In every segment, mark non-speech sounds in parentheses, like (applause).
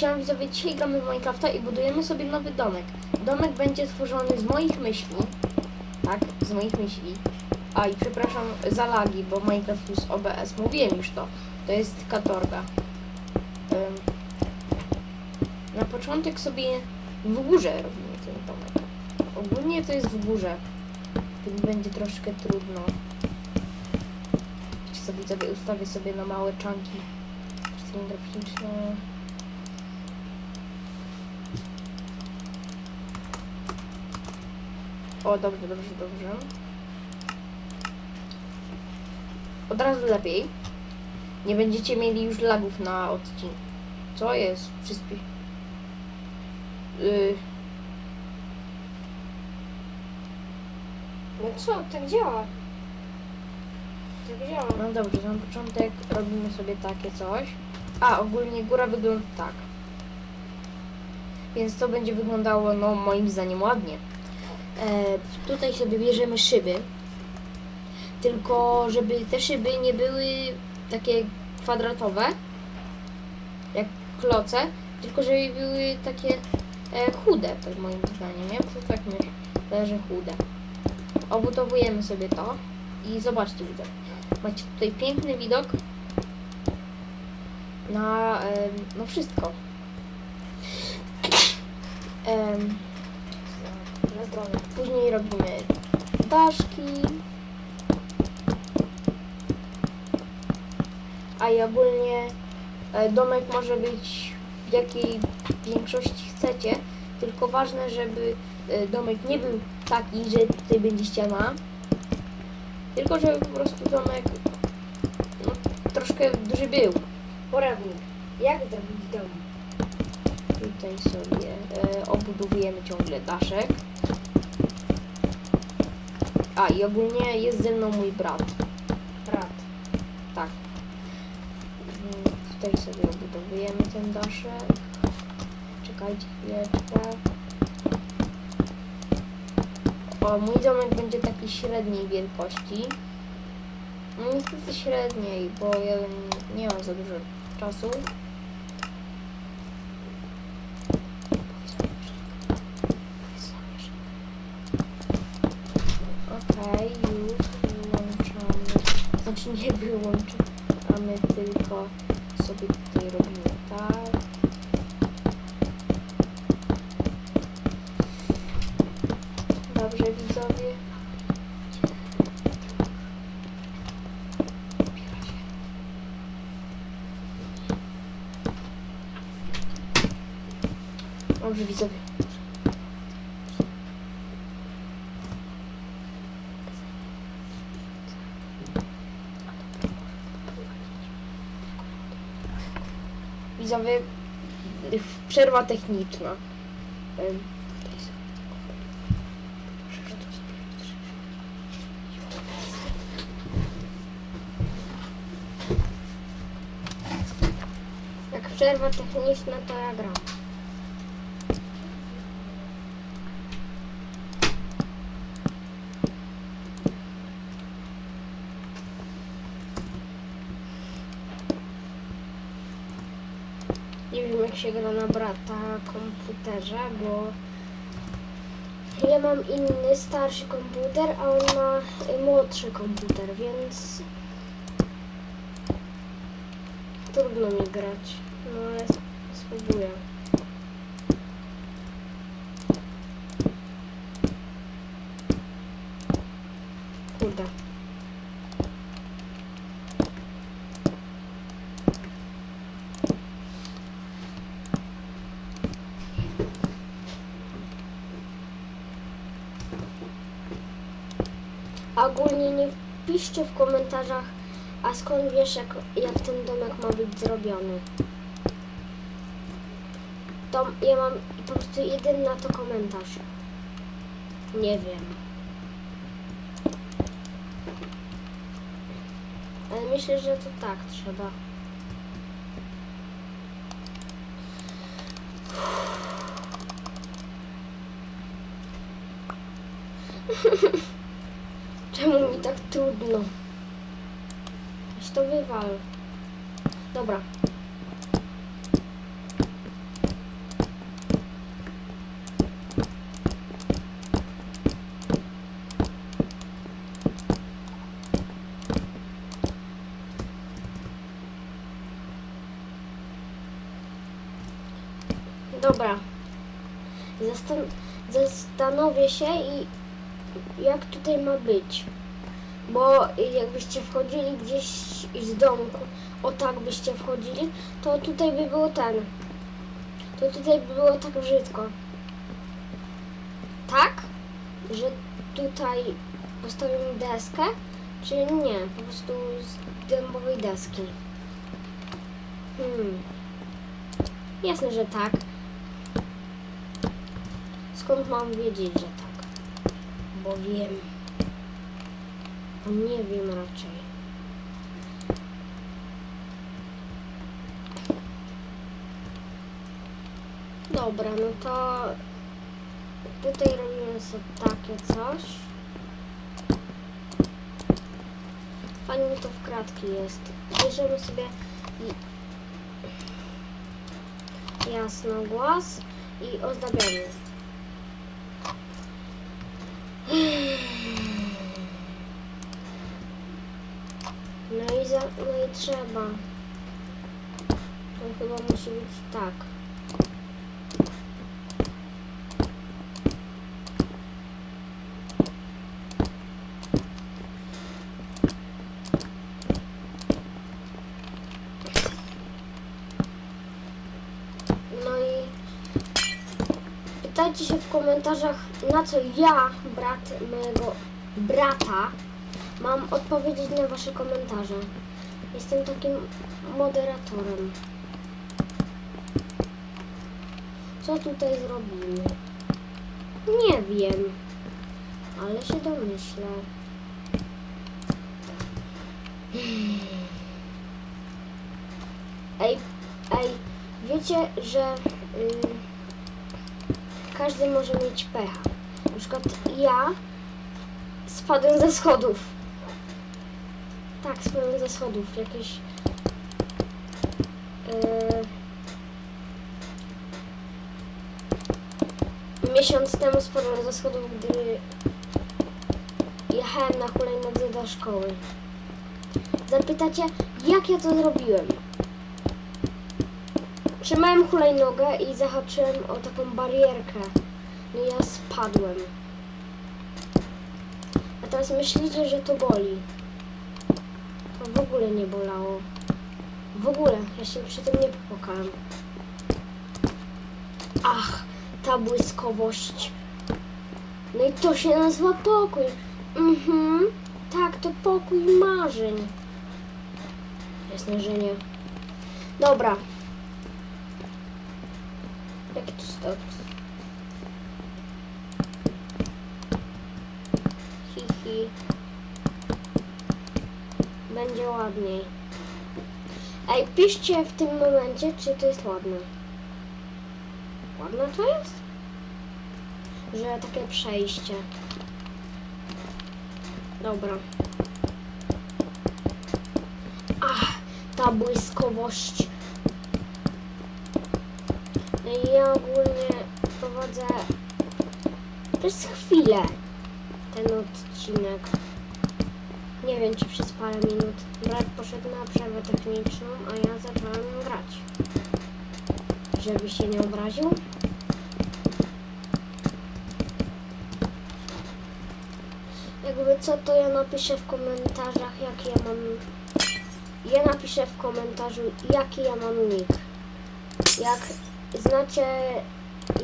Siema widzowie, dzisiaj gramy w Minecrafta i budujemy sobie nowy domek. Domek będzie stworzony z moich myśli. Tak, z moich myśli. A i przepraszam za lagi, bo Minecraft plus OBS, mówiłem już to. To jest katorga. Na początek sobie w górze robimy ten domek. Ogólnie to jest w górze. Więc będzie troszkę trudno. Co widzowie, ustawię sobie na małe czanki. Stronie graficzne. O, dobrze, dobrze, dobrze. Od razu lepiej. Nie będziecie mieli już lagów na odcinku. Co jest? Przyspie... Yy, No co, tak działa. Tak działa. no dobrze, na początek robimy sobie takie coś. A, ogólnie góra wygląda tak. Więc to będzie wyglądało, no moim zdaniem ładnie. E, tutaj sobie bierzemy szyby. Tylko, żeby te szyby nie były takie kwadratowe, jak kloce, tylko żeby były takie e, chude, tak moim zdaniem, nie? To tak myślę, że chude. Obudowujemy sobie to i zobaczcie, widzę. Macie tutaj piękny widok na no wszystko. Zdrowie. Później robimy daszki. A i ogólnie e, domek może być w jakiej większości chcecie, tylko ważne, żeby e, domek nie był taki, że tutaj będzie ściana, tylko żeby po prostu domek no, troszkę duży był. Poradnik. Jak zrobić dom? Tutaj sobie e, obudowujemy ciągle daszek. A i ogólnie jest ze mną mój brat. Brat. Tak. Mm, Tutaj sobie obudowujemy ten daszek. Czekajcie chwileczkę. O, mój domek będzie taki średniej wielkości. No niestety średniej, bo ja nie mam za dużo czasu. Znaczy nie wyłączamy, tylko sobie tutaj robimy tak. Dobrze widzowie. Dobrze widzowie. Widzowie, przerwa techniczna. Jak przerwa techniczna, to ja gram. Nie wiem jak się gra na brata komputerze, bo ja mam inny, starszy komputer, a on ma młodszy komputer, więc trudno mi grać. No ale sp- spróbuję. Kurde. Ogólnie nie piszcie w komentarzach, a skąd wiesz, jak, jak ten domek ma być zrobiony? To ja mam po prostu jeden na to komentarz. Nie wiem. Ale myślę, że to tak trzeba. Czemu mi tak trudno? Weź to wywal. Dobra. Dobra. Zastan zastanowię się i jak tutaj ma być. Bo jakbyście wchodzili gdzieś z domku, o tak byście wchodzili, to tutaj by było ten. To tutaj by było tak brzydko. Tak? Że tutaj postawimy deskę, czy nie? Po prostu z dębowej deski. Hmm. Jasne, że tak. Skąd mam wiedzieć, że tak? Bo wiem. Nie wiem raczej. Dobra, no to tutaj robimy sobie takie coś. Fajnie to w kratki jest. Bierzemy sobie i- jasnogłos i ozdabiamy. No i, za, no i trzeba. To chyba musi być tak. No i pytajcie się w komentarzach, na co ja, brat mojego brata, mam odpowiedzieć na wasze komentarze. Jestem takim moderatorem. Co tutaj zrobimy? Nie wiem, ale się domyślę. Ej, ej, wiecie, że y, każdy może mieć pecha. Na przykład ja spadłem ze schodów. Tak, spadłem ze. Jakieś. Yy, miesiąc temu spadłem ze gdy jechałem na hulajnodze do szkoły. Zapytacie, jak ja to zrobiłem? Trzymałem hulajnogę i zahaczyłem o taką barierkę. No ja spadłem. A teraz myślicie, że to boli. W ogóle nie bolało. W ogóle, ja się przy tym nie popłakałem. Ach, ta błyskowość. No i to się nazywa pokój. Mhm, tak, to pokój marzeń. Jasne, że nie. Dobra. Jak to stop? Hihi. Będzie ładniej. Ej, piszcie w tym momencie, czy to jest ładne. Ładne to jest? Że takie przejście. Dobra. Ach, ta błyskowość. No ja ogólnie prowadzę przez chwilę ten odcinek. Nie wiem, czy przez parę minut. Brat poszedł na przerwę techniczną, a ja zacząłem grać. Żeby się nie obraził. Jakby co, to ja napiszę w komentarzach, jaki ja mam... Ja napiszę w komentarzu, jaki ja mam nick. Jak znacie...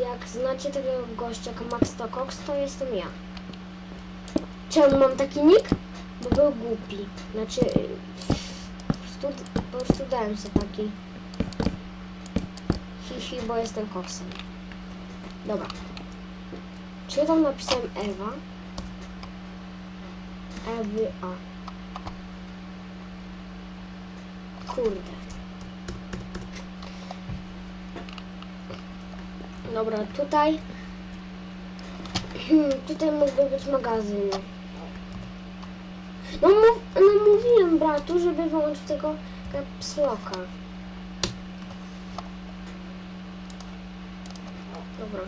Jak znacie takiego gościa jak Max Tokox, to jestem ja. Czemu mam taki nick? Bo był głupi. Znaczy... Po prostu, dałem sobie taki. Hihi, bo jestem koksem. Dobra. Czy ja tam napisałem Ewa? Ewy A. Kurde. Dobra, tutaj... (clears throat) tutaj mógłby być magazyn. No, no mówiłem bratu, żeby wyłączył tego capsloka. Dobra.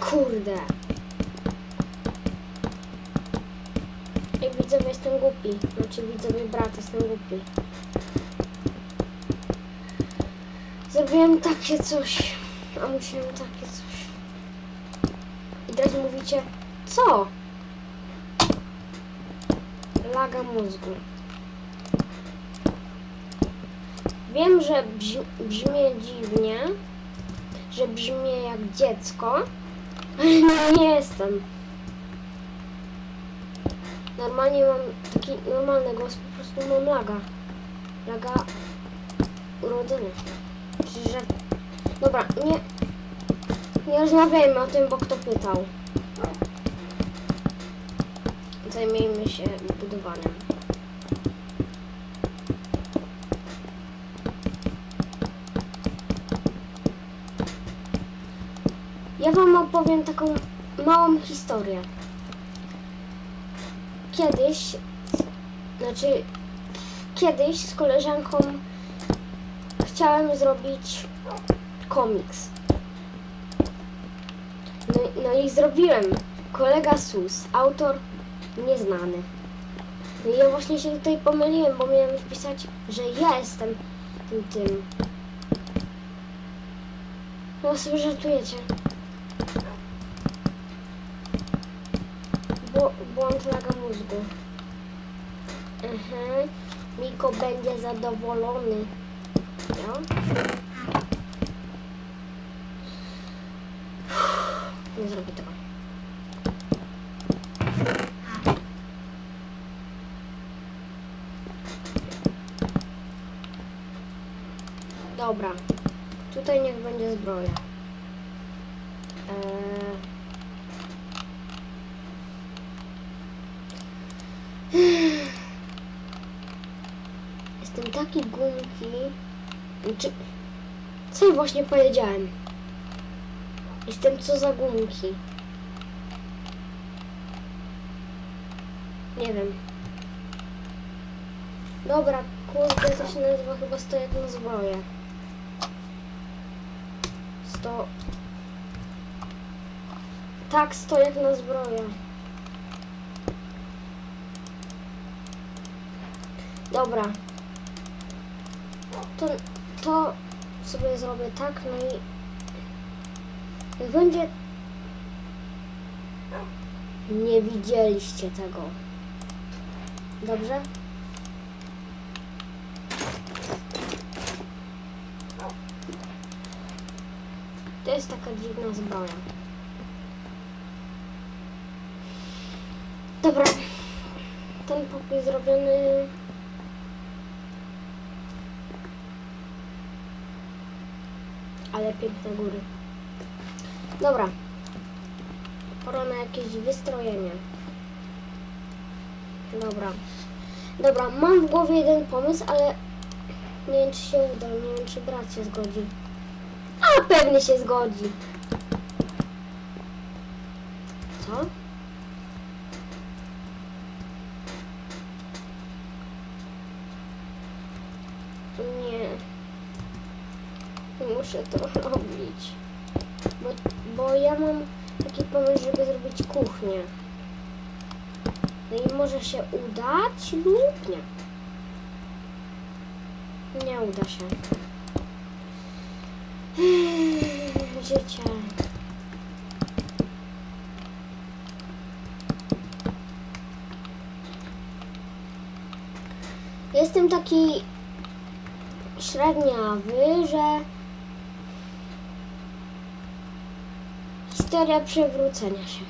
Kurde. Ej, widzowie, jestem głupi. Znaczy, widzowie, brat, jestem głupi. Zrobiłem takie coś, a musiałem takie coś. I teraz mówicie, co? Laga mózgu. Wiem, że brzmi, dziwnie, że brzmię jak dziecko, ale no nie jestem. Normalnie mam taki normalny głos, po prostu mam laga. Laga urodzenia. Czyli, że... Dobra, nie... Nie rozmawiajmy o tym, bo kto pytał. Zajmijmy się budowaniem. Ja wam opowiem taką małą historię. Kiedyś, znaczy kiedyś z koleżanką chciałem zrobić komiks. No, no i zrobiłem. Kolega Sus, autor nieznany. No i ja właśnie się tutaj pomyliłem, bo miałem wpisać, że ja jestem tym tym. No sobie żartujecie. Bo, błąd laga mózgu. Mhm. Miko będzie zadowolony. No. Nie zrobię tego. Dobra. Tutaj niech będzie zbroja. Eee... (sighs) Jestem taki gumki. Czy... Co ja właśnie powiedziałem? Jestem co za gumki. Nie wiem. Dobra, kurde, to się nazywa chyba stojak na zbroję. Sto... Tak, stojak na zbroję. Dobra. To, to sobie zrobię tak, no i jak będzie... Nie widzieliście tego. Dobrze? Jest taka dziwna zbroja. Dobra. Ten pokój zrobiony... Ale piękne góry. Dobra. Pora na jakieś wystrojenie. Dobra. Dobra, mam w głowie jeden pomysł, ale nie wiem, czy się uda. Nie wiem, czy brat się zgodzi. A pewnie się zgodzi. Co? Nie. Muszę to robić. Bo, bo ja mam taki pomysł, żeby zrobić kuchnię. No i może się udać lub nie. Nie uda się. (gasps) Jestem taki średniawy, że historia przewrócenia się.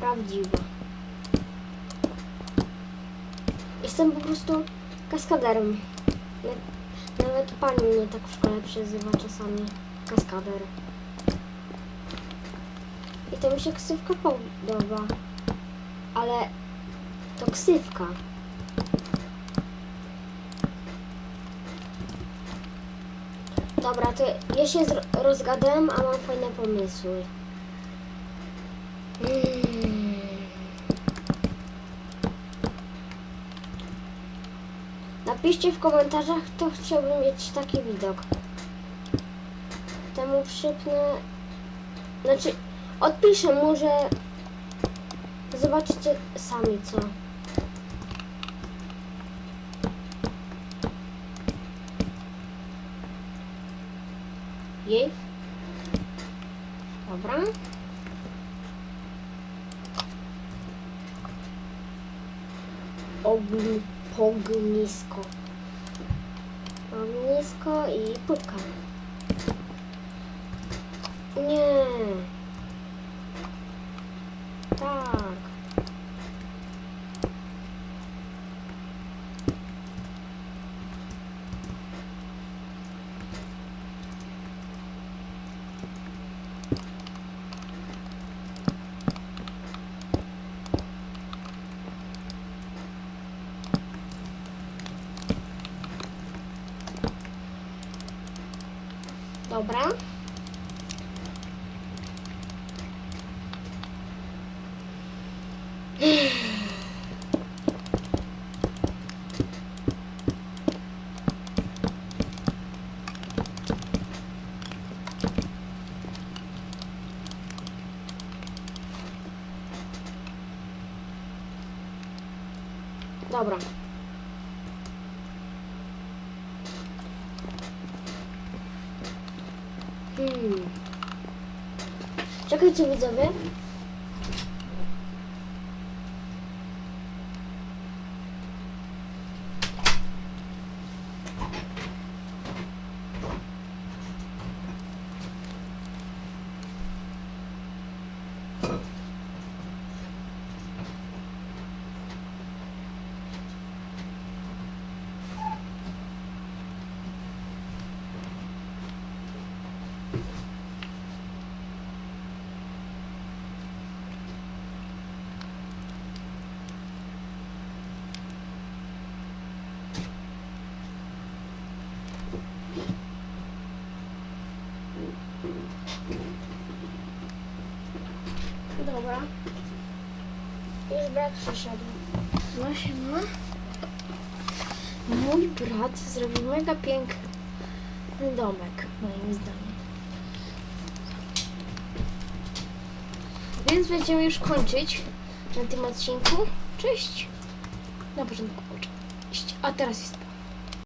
Prawdziwa. Jestem po prostu kaskaderem. Na- Nawet pani mnie tak w szkole przezywa czasami. Kaskader. I to mi się ksywka podoba. Ale to ksywka. Dobra, to ja się rozgadałem, a mam fajne pomysły. Mm. Napiszcie w komentarzach, kto chciałby mieć taki widok. Temu przypnę... Znaczy, odpiszę mu, że zobaczycie sami co. Jej. Dobra. Ogni, pognisko. Ognisko i pupka. Nie. Tak. Dobra. Dobra. Hmm. Czekajcie widzowie. Dobra. Już brat przyszedł. No się ma. Mój brat zrobił mega piękny domek, moim zdaniem. Więc będziemy już kończyć na tym odcinku. Cześć. Na początku cześć. A teraz jest